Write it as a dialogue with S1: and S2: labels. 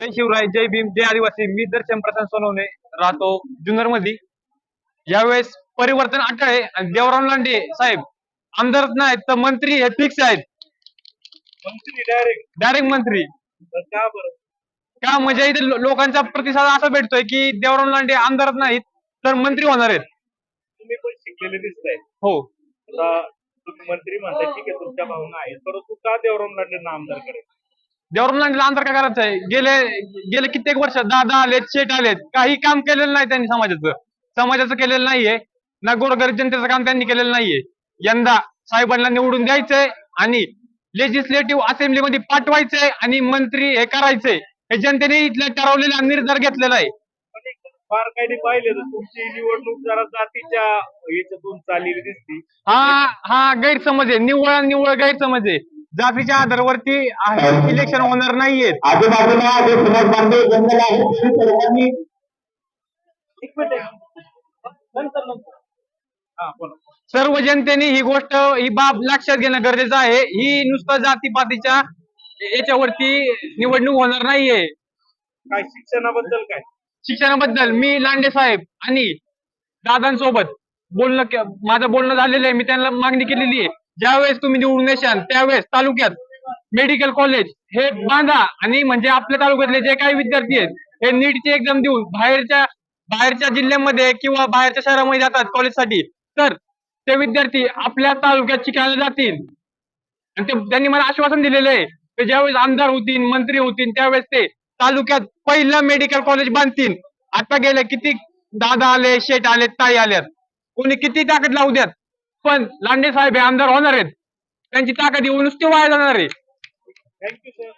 S1: जय शिवराय जय भीम जय आदिवासी. मी दर्शन प्रशांत सोनवणे राहतो जुन्नरमध्ये यावेळेस परिवर्तन अटळ आहे आणि देवराम लांडे साहेब. आमदारच नाहीत तर मंत्री हे फिक्स आहेत.
S2: मंत्री डायरेक्ट
S1: डायरेक्ट मंत्री.
S2: का बरं?
S1: का म्हणजे इथे लो- लोकांचा प्रतिसाद असा भेटतोय की देवराम लांडे आमदारच नाहीत तर मंत्री होणार आहेत.
S2: तुम्ही पण शिकलेले दिसताय.
S1: हो.
S2: आता तुम्ही मंत्री म्हणताय ठीक आहे तुमच्या भावना आहेत परंतु का देवराम लांडेंना आमदार करेल
S1: देवराम लांडेला आमदार का करायचं आहे गेले गेले कित्येक वर्ष दादा आलेत शेठ आलेत. काही काम केलेलं नाही त्यांनी समाजाचं. समाजाचं केलेलं नाहीये. ना गोरगरीब जनतेचं काम त्यांनी केलेलं नाहीये. यंदा साहेबांना निवडून द्यायचंय आणि लेजिस्लेटिव्ह असेंब्लीमध्ये पाठवायचंय आणि मंत्री हे करायचंय. हे जनतेने इथला ठरवलेला निर्धार घेतलेला आहे.
S2: बारकाईने पाहिले तर तुमची निवडणूक जरा जातीच्या याच्यातून चाललेली दिसती.
S1: हा हा गैरसमज आहे. निव्वळ निव्वळ गैरसमज आहे. जातीच्या आधारावरती इलेक्शन होणार नाहीये
S3: आजूबाजूला जे जंगल आहे ते सर्वांनी
S2: हा
S1: सर्व जनतेने ही गोष्ट ही बाब लक्षात घेणं गरजेचं आहे. ही नुसतं जातीपातीच्या याच्यावरती निवडणूक होणार नाहीये.
S2: काय शिक्षणाबद्दल काय?
S1: शिक्षणाबद्दल मी लांडे साहेब आणि दादांसोबत बोलणं के- माझं बोलणं झालेलं आहे. मी त्यांना मागणी केलेली आहे. ज्यावेळेस तुम्ही निवडून येशाल त्यावेळेस तालुक्यात मेडिकल कॉलेज हे बांधा आणि म्हणजे आपल्या तालुक्यातले जे काही विद्यार्थी आहेत हे नीटची एक्झाम देऊन बाहेरच्या बाहेरच्या जिल्ह्यामध्ये किंवा बाहेरच्या शहरामध्ये जातात कॉलेजसाठी तर ते विद्यार्थी आपल्या तालुक्यात शिकायला जातील. आणि ते त्यांनी मला आश्वासन दिलेलं आहे की ज्यावेळेस आमदार होतील मंत्री होतील त्यावेळेस ते तालुक्यात पहिलं मेडिकल कॉलेज बांधतील. आता गेले किती दादा आले शेठ आले ताई आल्यात. कोणी किती ताकद लावू द्यात? पण लांडे साहेब हे आमदार होणार आहेत. त्यांची ताकद येऊन नुसती वाया जाणार आहे.
S2: Thank you sir